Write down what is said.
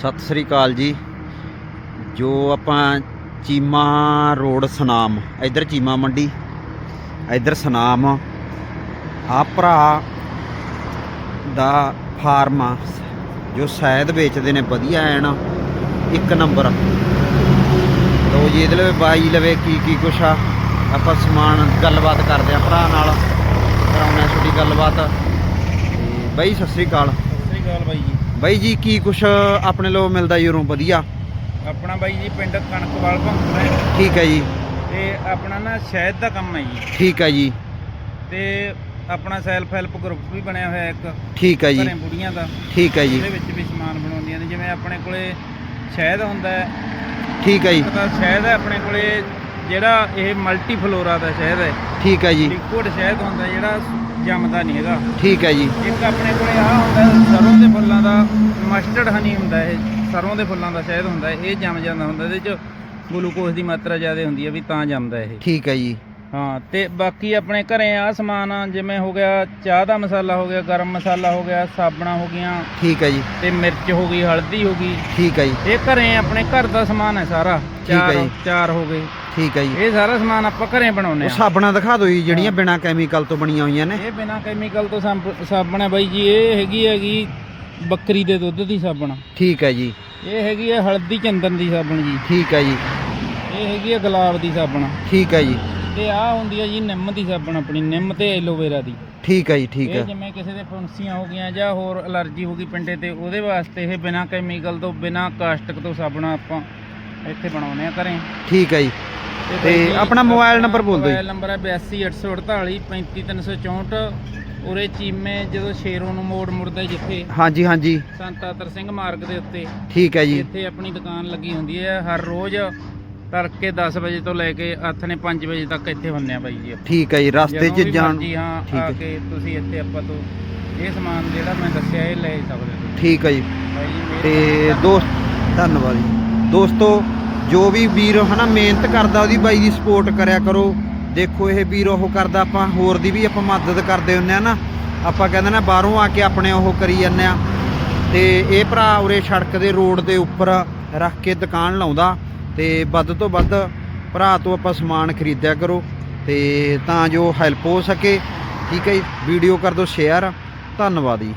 ਸਤਿ ਸ੍ਰੀ ਅਕਾਲ ਜੀ। ਜੋ ਆਪਾਂ ਚੀਮਾ ਰੋਡ ਸਨਾਮ, ਇੱਧਰ ਚੀਮਾ ਮੰਡੀ, ਇੱਧਰ ਸਨਾਮ। ਆ ਭਰਾ ਦਾ ਫਾਰਮ ਆ, ਜੋ ਸ਼ਾਇਦ ਵੇਚਦੇ ਨੇ, ਵਧੀਆ ਐਨ ਇੱਕ ਨੰਬਰ। ਲੋ ਜੀ, ਇਹਦੇ ਲਵੇ ਬਾਈ ਲਵੇ ਕੀ ਕੀ ਕੁਛ ਆ। ਆਪਾਂ ਸਮਾਨ ਗੱਲਬਾਤ ਕਰਦੇ ਆ ਭਰਾ ਨਾਲ, ਕਰਾਉਣਾ ਛੋਟੀ ਗੱਲਬਾਤ। ਬਾਈ, ਸਤਿ ਸ੍ਰੀ ਅਕਾਲ। ਸਤਿ ਸ੍ਰੀ ਅਕਾਲ ਬਾਈ ਜੀ। ਬਾਈ ਜੀ ਕੀ ਕੁਛ ਆਪਣੇ ਲੋ ਮਿਲਦਾ ਜੀ ਉਰੋਂ ਵਧੀਆ? ਆਪਣਾ ਬਾਈ ਜੀ ਪਿੰਡ ਕਣਕਵਾਲ ਭੰਗੂਰ ਹੈ। ਠੀਕ ਹੈ ਜੀ। ਤੇ ਆਪਣਾ ਨਾ ਸ਼ਹਿਦ ਦਾ ਕੰਮ ਹੈ ਜੀ। ਠੀਕ ਹੈ ਜੀ। ਤੇ ਆਪਣਾ ਸੈਲਫ ਹੈਲਪ ਗਰੁੱਪ ਵੀ ਬਣਿਆ ਹੋਇਆ ਇੱਕ। ਠੀਕ ਹੈ ਜੀ। ਘਰੇ ਬੁੜੀਆਂ ਦਾ। ਠੀਕ ਹੈ ਜੀ। ਉਹਦੇ ਵਿੱਚ ਵੀ ਸਮਾਨ ਬਣਾਉਂਦੀਆਂ ਨੇ। ਜਿਵੇਂ ਆਪਣੇ ਕੋਲੇ ਸ਼ਹਿਦ ਹੁੰਦਾ ਹੈ। ਠੀਕ ਹੈ ਜੀ। ਸ਼ਹਿਦ ਹੈ ਆਪਣੇ ਕੋਲੇ ਜਿਹੜਾ ਇਹ ਮਲਟੀ ਫਲੋਰਾ ਦਾ ਸ਼ਹਿਦ ਹੈ ਠੀਕ ਹੈ ਜੀ। ਲਿਕੁਇਡ ਸ਼ਹਿਦ ਹੁੰਦਾ ਜਿਹੜਾ ਜੰਮਦਾ ਨਹੀਂ ਹੈਗਾ। ਠੀਕ ਹੈ ਜੀ। ਇੱਕ ਆਪਣੇ ਕੋਲੇ ਆ ਹੁੰਦਾ ਸਰੋਂ ਦੇ ਫੁੱਲਾਂ ਦਾ ਮਸਟਰਡ ਹਨੀ ਹੁੰਦਾ ਇਹ ਸਰੋਂ ਦੇ ਫੁੱਲਾਂ ਦਾ ਸ਼ਹਿਦ ਹੁੰਦਾ ਇਹ ਜੰਮ ਜਾਂਦਾ ਹੁੰਦਾ ਇਹਦੇ ਚ ਗਲੂਕੋਜ਼ ਦੀ ਮਾਤਰਾ ਜ਼ਿਆਦਾ ਹੁੰਦੀ ਹੈ ਵੀ ਤਾਂ ਜੰਮਦਾ ਇਹ। ਠੀਕ ਹੈ ਜੀ। ਹਾਂ ਤੇ ਬਾਕੀ ਆਪਣੇ ਘਰੇ ਆ ਸਮਾਨ ਜਿਵੇਂ ਹੋ ਗਿਆ ਚਾਹ ਦਾ ਮਸਾਲਾ ਹੋ ਗਿਆ ਗਰਮ ਮਸਾਲਾ ਹੋ ਗਿਆ ਸਾਬਣਾ ਹੋ ਗਈਆਂ ਠੀਕ ਹੈ ਜੀ। ਤੇ ਮਿਰਚ ਹੋ ਗਈ ਹਲਦੀ ਹੋ ਗਈ। ਠੀਕ ਹੈ ਜੀ। ਇਹ ਘਰੇ ਆਪਣੇ ਘਰ ਦਾ ਸਮਾਨ ਹੈ ਸਾਰਾ। ਚਾਰ ਜੀ। ਚਾਰ ਹੋ ਗਏ। ਠੀਕ ਹੈ ਜੀ। ਇਹ ਸਾਰਾ ਸਮਾਨ ਆਪਾਂ ਘਰੇ ਬਣਾਉਂਦੇ ਉਹ ਆ ਸਾਬਣਾ ਦਿਖਾ ਦਿਓ ਜੀ ਜਿਹੜੀਆਂ ਬਿਨਾ ਕੈਮੀਕਲ ਤੋਂ ਬਣੀਆਂ ਹੋਈਆਂ ਨੇ। ਇਹ ਬਿਨਾ ਕੈਮੀਕਲ ਤੋਂ ਸਾਬ- ਸਾਬਣ ਹੈ ਬਾਈ ਜੀ ਇਹ ਹੈਗੀ ਹੈਗੀ ਬੱਕਰੀ ਦੇ ਦੁੱਧ ਦੀ ਸਾਬਣ। ਠੀਕ ਹੈ ਜੀ। ਇਹ ਹੈਗੀ ਹੈ ਹਲਦੀ ਚੰਦਨ ਦੀ ਸਾਬਣ ਜੀ। ਠੀਕ ਹੈ ਜੀ। ਇਹ ਹੈਗੀ ਹੈ ਗੁਲਾਬ ਦੀ ਸਾਬਣ। ਠੀਕ ਹੈ ਜੀ। ਤੇ ਆਹ ਹੁੰਦੀ ਹੈ ਜੀ ਨਿੰਮ ਦੀ ਸਾਬਣ ਆਪਣੀ ਨਿੰਮ ਤੇ ਐਲੋਵੇਰਾ ਦੀ। ਠੀਕ ਹੈ ਜੀ ਠੀਕ ਇਹ ਹੈ। ਜਿਵੇਂ ਕਿਸੇ ਦੇ ਫੁੰਸੀਆਂ ਹੋ ਗਈਆਂ ਜਾਂ ਹੋਰ ਅਲਰਜੀ ਹੋ ਗਈ ਪਿੰਡੇ ਤੇ ਉਹਦੇ ਵਾਸਤੇ ਇਹ ਬਿਨਾ ਕੈਮੀਕਲ ਤੋਂ ਬਿਨਾ ਕਾਸਟਿਕ ਤੋਂ ਸਾਬਣ ਆਪਾਂ ਇੱਥੇ ਬਣਾਉਨੇ ਆ ਘਰੇ। ਠੀਕ ਹੈ ਜੀ। ਤੇ ਜੀ ਆਪਣਾ ਮੋਬਾਈਲ ਨੰਬਰ ਬੋਲ ਦਿਓ ਜੀ। ਮੋਬਾਈਲ ਨੰਬਰ ਹੈ 828443 35364 ਉਰੇ ਚੀਮੇ ਜਦੋਂ ਸ਼ੇਰੋਂ ਨੂੰ ਮੋੜ ਮੁੜਦਾ ਜਿੱਥੇ। ਹਾਂਜੀ ਹਾਂਜੀ। ਸੰਤ ਆਤਰ ਸਿੰਘ ਮਾਰਗ ਦੇ ਉੱਤੇ। ਠੀਕ ਹੈ ਜੀ। ਇੱਥੇ ਆਪਣੀ ਦੁਕਾਨ ਲੱਗੀ ਹੁੰਦੀ ਹੈ। ਹਰ ਰੋਜ਼ ਤੜਕੇ 10 ਵਜੇ ਤੋਂ ਲੈ ਕੇ ਆਥਣੇ 5 ਵਜੇ ਤੱਕ ਇੱਥੇ ਹੁੰਨੇ ਆ ਬਾਈ ਜੀ। ਠੀਕ ਹੈ ਜੀ ਰਸਤੇ 'ਚ ਜਾਣ ਮਰਜ਼ੀ ਹਾਂ ਆ। ਕੇ ਤੁਸੀਂ ਇੱਥੇ ਆਪਾਂ ਤੋਂ ਇਹ ਸਮਾਨ ਜਿਹੜਾ ਮੈਂ ਦੱਸਿਆ ਇਹ ਲੈ ਸਕਦੇ ਹੋ। ਠੀਕ ਹੈ ਜੀ। ਜੀ ਤੇ। ਦੋਸਤ ਧੰਨਵਾਦ ਜੀ। ਦੋਸਤੋ ਜੋ ਵੀ ਵੀਰ ਹਨਾ ਮਿਹਨਤ ਕਰਦਾ ਉਹਦੀ ਬਾਈ ਦੀ ਸਪੋਰਟ ਕਰਿਆ ਕਰੋ। ਦੇਖੋ ਇਹ ਵੀਰ ਉਹ ਕਰਦਾ, ਆਪਾਂ ਹੋਰ ਦੀ ਵੀ ਆਪਾਂ ਮਦਦ ਕਰਦੇ ਹੁੰਨੇ ਆ ਨਾ। ਆਪਾਂ ਕਹਿੰਦੇ ਨਾ ਬਾਹਰੋਂ ਆ ਕੇ ਆਪਣੇ ਉਹ ਕਰੀ ਜਾਂਦੇ ਆ। ਤੇ ਇਹ ਭਰਾ ਉਰੇ ਸੜਕ ਦੇ ਰੋਡ ਦੇ ਉੱਪਰ ਰੱਖ ਕੇ ਦੁਕਾਨ ਲਾਉਂਦਾ। ਤੇ ਵੱਧ ਤੋਂ ਵੱਧ ਭਰਾ ਤੋਂ ਆਪਾਂ ਸਮਾਨ ਖਰੀਦਿਆ ਕਰੋ। ਤੇ ਤਾਂ ਜੋ ਹੈਲਪ ਹੋ ਸਕੇ। ਠੀਕ ਹੈ ਜੀ ਵੀਡੀਓ ਕਰ ਦਿਓ ਸ਼ੇਅਰ ਧੰਨਵਾਦ ਜੀ।